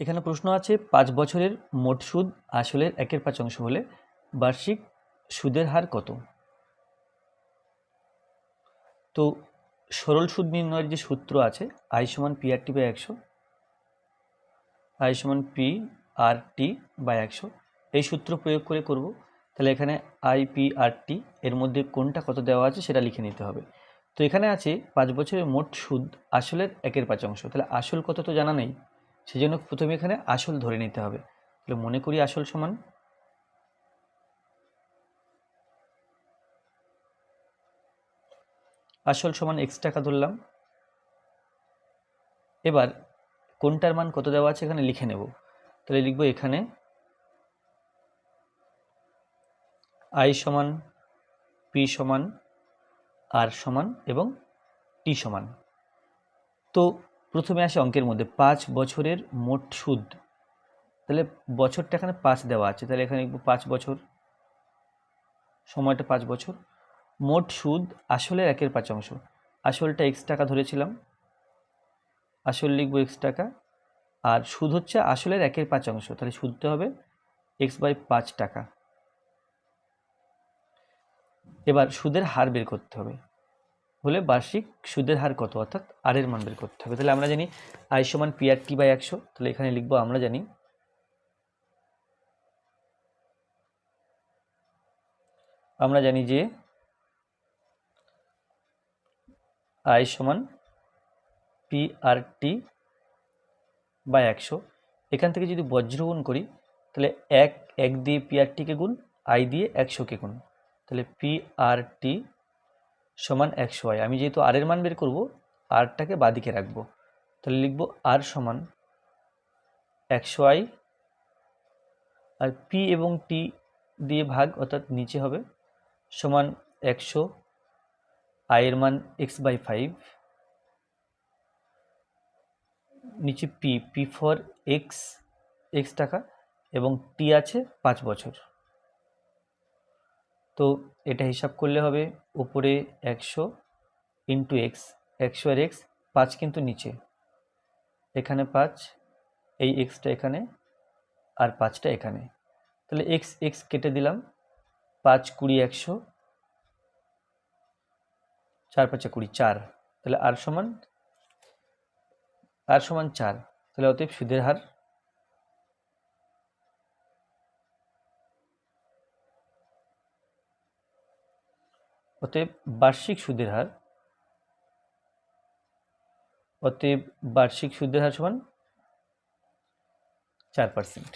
এখানে প্রশ্ন আছে, পাঁচ বছরের মোট সুদ আসলের একের পাঁচ অংশ হলে বার্ষিক সুদের হার কত? তো সরল সুদ নির্ণয়ের যে সূত্র আছে, আই সমান পি আর টি বাই একশো, আই সমান পি আর টি বাই একশো, এই সূত্র প্রয়োগ করে করব। তাহলে এখানে আই পি আর টি এর মধ্যে কোনটা কত দেওয়া আছে সেটা লিখে নিতে হবে। তো এখানে আছে, পাঁচ বছরের মোট সুদ আসলের একের পাঁচ অংশ। তাহলে আসল কত তো জানা নেই। সেই জন্য প্রথমে এখানে আসল ধরে নিতে হবে। তাহলে মনে করি আসল সমান আসল সমান এক্স টাকা ধরলাম। এবার কোনটার মান কত দেওয়া আছে এখানে লিখে নেব। তাহলে লিখব এখানে আই সমান পি সমান আর সমান এবং টি সমান। তো প্রথমে আসে অঙ্কের মধ্যে পাঁচ বছরের মোট সুদ। তাহলে বছরটা এখানে পাঁচ দেওয়া আছে, তাহলে এখানে পাঁচ বছর, সময়টা পাঁচ বছর। মোট সুদ আসলের একের পাঁচ অংশ। আসলটা এক্স টাকা ধরেছিলাম, আসল লিখব এক্স টাকা, আর সুদ হচ্ছে আসলের একের পাঁচ অংশ, তাহলে সুদটা হবে এক্স বাই পাঁচ টাকা। এবার সুদের হার বের করতে হবে। হলে বার্ষিক সুদের হার কত? অর্থাৎ আর এর মান বের করতে হবে। তাহলে আমরা জানি আই সমান পি আর টি বাই একশো। তাহলে এখানে লিখব আমরা জানি আমরা জানি যে আই সমান পি আর টি বা একশো। এখান থেকে যদি বজ্রগুণ করি, তাহলে এক এক দিয়ে পি আর টিকে গুণ আই দিয়ে একশোকে গুণ। তাহলে পি আর টি সমান একশো আই আমি যেহেতু আর এর মান বের করব আরটাকে বাদিকে রাখব। তাহলে লিখব আর সমান একশো আই আর পি এবং টি দিয়ে ভাগ, অর্থাৎ নিচে হবে, সমান একশো আয়ের মান এক্স বাই ফাইভ। নিচে P P for X X টাকা, এবং টি আছে পাঁচ বছর। তো এটা হিসাব করলে হবে উপরে একশো ইন্টু এক্স একশো আর এক্স পাঁচ কিন্তু নিচে। এখানে পাঁচ, এই এক্সটা এখানে আর পাঁচটা এখানে। তাহলে এক্স এক্স কেটে দিলাম, পাঁচ কুড়ি একশো, চার পাঁচে কুড়ি চার। তাহলে আর সমান আর সমান চার। তাহলে অতএব সুদের হার অতএব বার্ষিক সুদের হার অতএব বার্ষিক সুদের হার সমান চার পার্সেন্ট